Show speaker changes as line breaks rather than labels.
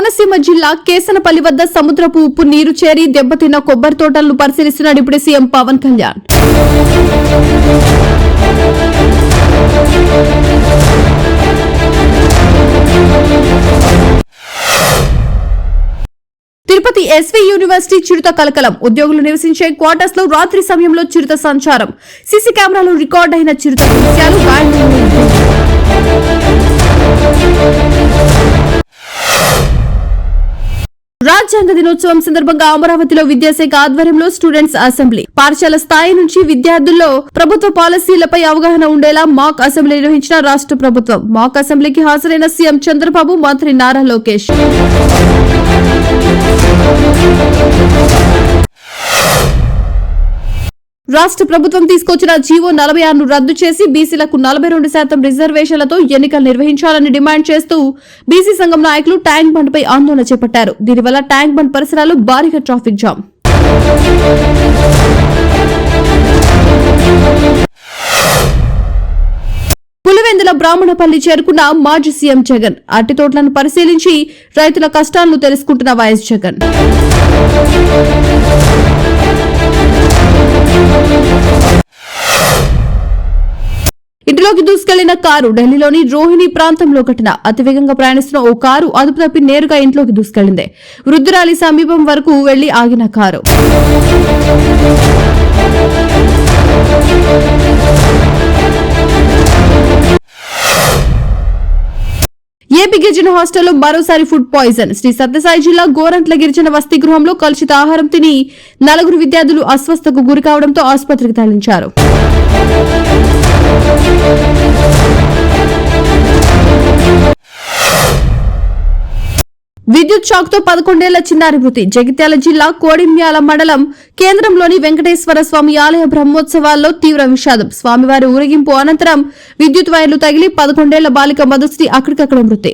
కోనసీమ జిల్లా కేసనపల్లి వద్ద సముద్రపు ఉప్పు నీరు చేరి దెబ్బతిన్న కొబ్బరి తోటలను పరిశీలిస్తున్న deputy CM Pavan Kalyan. Tirupati SV university చిరుత కలకలం. ఉద్యోగులు నివసించే క్వార్టర్స్లో రాత్రి సమయంలో చిరుత సంచారం. సీసీ కెమెరాలో రికార్డ్ అయిన చిరుత దృశ్యాలు గాయమైన రాజ్యాంగ దినోత్సవం సందర్భంగా అమరావతిలో విద్యాశాఖ ఆధ్వర్యంలో స్టూడెంట్స్ అసెంబ్లీ. పాఠశాల స్థాయి నుంచి విద్యార్థుల్లో ప్రభుత్వ పాలసీలపై అవగాహన ఉండేలా మాక్ అసెంబ్లీ నిర్వహించిన రాష్ట్ర ప్రభుత్వం. మాక్ అసెంబ్లీకి హాజరైన సీఎం చంద్రబాబు మంత్రి నారా లోకేష్. రాష్ట్ర ప్రభుత్వం తీసుకొచ్చిన జీవో నలభై ఆరును రద్దు చేసి బీసీలకు నలభై రెండు శాతం రిజర్వేషన్లతో ఎన్నికలు నిర్వహించాలని డిమాండ్ చేస్తూ బీసీ సంఘం నాయకులు ట్యాంక్ బండ్ పై ఆందోళన చేపట్టారు. దీనివల్ల ట్యాంక్ బండ్ పరిసరాలు భారీగా ట్రాఫిక్ జామ్. పులివెందుల బ్రాహ్మణపల్లి చేరుకున్న మాజీ సీఎం జగన్. అరటి తోటలను పరిశీలించి రైతుల కష్టాలను తెలుసుకుంటున్న వైఎస్ జగన్. ఇంటిలోకి దూసుకెళ్ళిన కారు ఢిల్లీలోని రోహిణి ప్రాంతంలో ఘటన. అతివేగంగా ప్రయాణిస్తున్న ఓ కారు అదుపు తప్పి నేరుగా ఇంట్లోకి దూసుకెళ్ళింది వృద్ధురాలి సమీపం వరకు వెళ్ళి ఆగిన కారు. ఏపీ గిరిజన హాస్టల్లో మరోసారి ఫుడ్ పాయిజన్. శ్రీ సత్యసాయి జిల్లా గోరంట్ల గిరిజన వసతి గృహంలో కలుషిత ఆహారం తిని నలుగురు విద్యార్థులు అస్వస్థకు గురి కావడంతో ఆసుపత్రికి తరలించారు. విద్యుత్ షాక్తో పదకొండేళ్ళ చిన్నారి మృతి. జగిత్యాల జిల్లా కోడిమ్యాల మండలం కేంద్రంలోని వెంకటేశ్వర స్వామి ఆలయ బ్రహ్మోత్సవాల్లో తీవ్ర విషాదం. స్వామివారి ఊరేగింపు అనంతరం విద్యుత్ వైర్లు తగిలి పదకొండేళ్ళ బాలిక మధుశ్రీ అక్కడికక్కడ మృతి.